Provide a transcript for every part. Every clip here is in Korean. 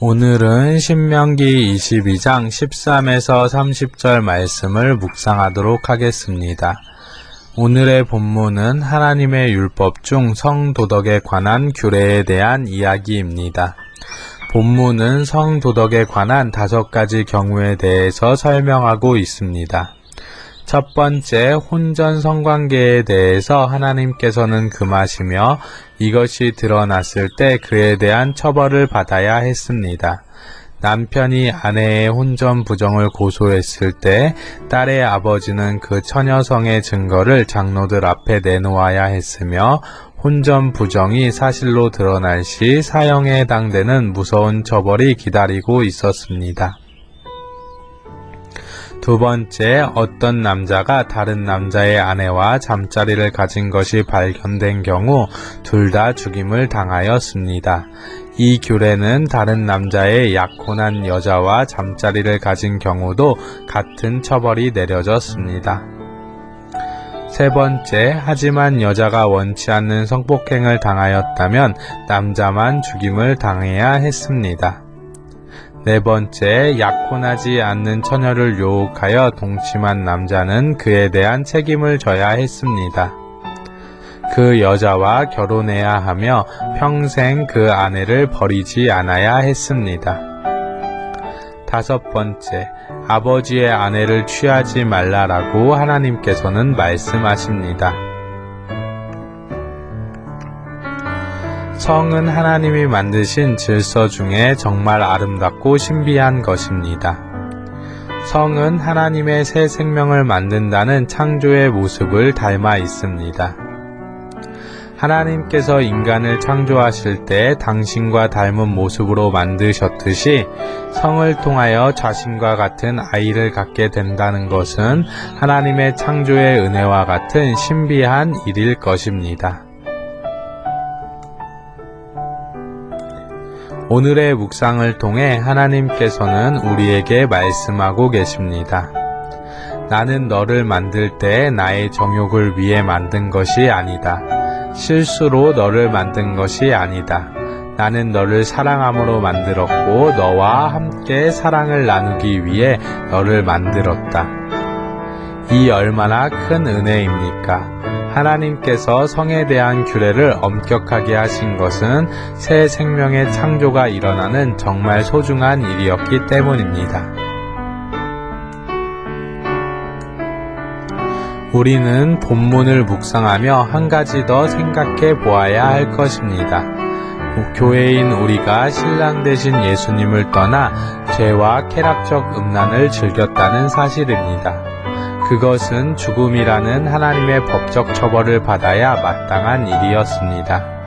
오늘은 신명기 22장 13에서 30절 말씀을 묵상하도록 하겠습니다. 오늘의 본문은 하나님의 율법 중 성도덕에 관한 규례에 대한 이야기입니다. 본문은 성도덕에 관한 다섯 가지 경우에 대해서 설명하고 있습니다. 첫 번째, 혼전 성관계에 대해서 하나님께서는 금하시며 이것이 드러났을 때 그에 대한 처벌을 받아야 했습니다. 남편이 아내의 혼전 부정을 고소했을 때 딸의 아버지는 그 처녀성의 증거를 장로들 앞에 내놓아야 했으며 혼전 부정이 사실로 드러날 시 사형에 해당되는 무서운 처벌이 기다리고 있었습니다. 두 번째, 어떤 남자가 다른 남자의 아내와 잠자리를 가진 것이 발견된 경우 둘 다 죽임을 당하였습니다. 이 규례는 다른 남자의 약혼한 여자와 잠자리를 가진 경우도 같은 처벌이 내려졌습니다. 세 번째, 하지만 여자가 원치 않는 성폭행을 당하였다면 남자만 죽임을 당해야 했습니다. 네 번째, 약혼하지 않는 처녀를 유혹하여 동침한 남자는 그에 대한 책임을 져야 했습니다. 그 여자와 결혼해야 하며 평생 그 아내를 버리지 않아야 했습니다. 다섯 번째, 아버지의 아내를 취하지 말라라고 하나님께서는 말씀하십니다. 성은 하나님이 만드신 질서 중에 정말 아름답고 신비한 것입니다. 성은 하나님의 새 생명을 만든다는 창조의 모습을 닮아 있습니다. 하나님께서 인간을 창조하실 때 당신과 닮은 모습으로 만드셨듯이 성을 통하여 자신과 같은 아이를 갖게 된다는 것은 하나님의 창조의 은혜와 같은 신비한 일일 것입니다. 오늘의 묵상을 통해 하나님께서는 우리에게 말씀하고 계십니다. 나는 너를 만들 때 나의 정욕을 위해 만든 것이 아니다. 실수로 너를 만든 것이 아니다. 나는 너를 사랑함으로 만들었고 너와 함께 사랑을 나누기 위해 너를 만들었다. 이 얼마나 큰 은혜입니까? 하나님께서 성에 대한 규례를 엄격하게 하신 것은 새 생명의 창조가 일어나는 정말 소중한 일이었기 때문입니다. 우리는 본문을 묵상하며 한 가지 더 생각해 보아야 할 것입니다. 교회인 우리가 신랑 되신 예수님을 떠나 죄와 쾌락적 음란을 즐겼다는 사실입니다. 그것은 죽음이라는 하나님의 법적 처벌을 받아야 마땅한 일이었습니다.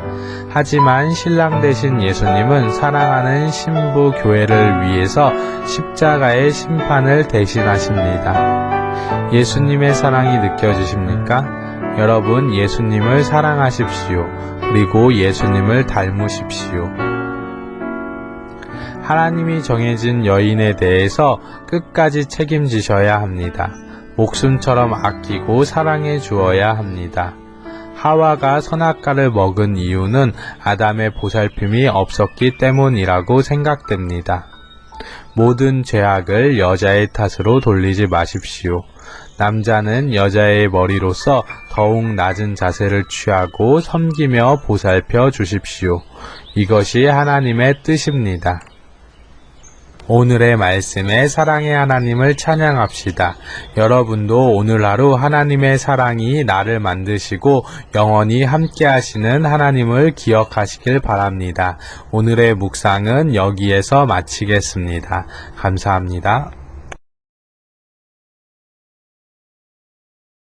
하지만 신랑 되신 예수님은 사랑하는 신부 교회를 위해서 십자가의 심판을 대신하십니다. 예수님의 사랑이 느껴지십니까? 여러분 예수님을 사랑하십시오. 그리고 예수님을 닮으십시오. 하나님이 정해진 여인에 대해서 끝까지 책임지셔야 합니다. 목숨처럼 아끼고 사랑해 주어야 합니다. 하와가 선악과를 먹은 이유는 아담의 보살핌이 없었기 때문이라고 생각됩니다. 모든 죄악을 여자의 탓으로 돌리지 마십시오. 남자는 여자의 머리로서 더욱 낮은 자세를 취하고 섬기며 보살펴 주십시오. 이것이 하나님의 뜻입니다. 오늘의 말씀에 사랑의 하나님을 찬양합시다. 여러분도 오늘 하루 하나님의 사랑이 나를 만드시고 영원히 함께 하시는 하나님을 기억하시길 바랍니다. 오늘의 묵상은 여기에서 마치겠습니다. 감사합니다.